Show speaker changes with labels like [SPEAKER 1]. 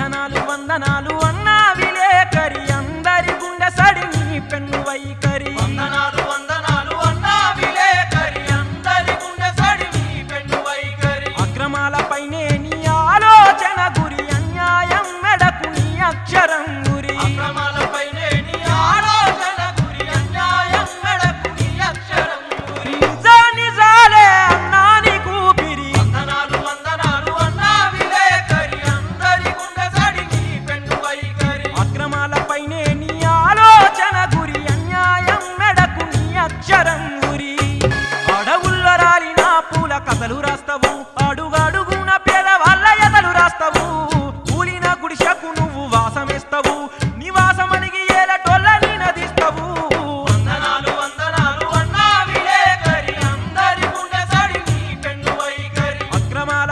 [SPEAKER 1] వందనాలు వందనాలు అన్నా విలేకరి అందరి గుండె సడి నీ పెన్ను వైఖరి.
[SPEAKER 2] వందనాలు వందనాలు అన్నా విలేకరి అందరి గుండె సడి నీ పెన్ను వైఖరి.
[SPEAKER 1] అక్రమాలపై కథలు రాస్తావు? అడుగడుగున పేదవాళ్ళ ఎదలు రాస్తావు. కూలిన గుడిసెకు నువ్వు వాసమేస్తావు. నివాసమనిగి ఏలటోళ్ళ నినదిస్తావు.
[SPEAKER 2] వందనాలు వందనాలు అన్నా విలేకరి. అందరి గుండె సడి నీ పెన్ను వైఖరి
[SPEAKER 1] అక్రమాల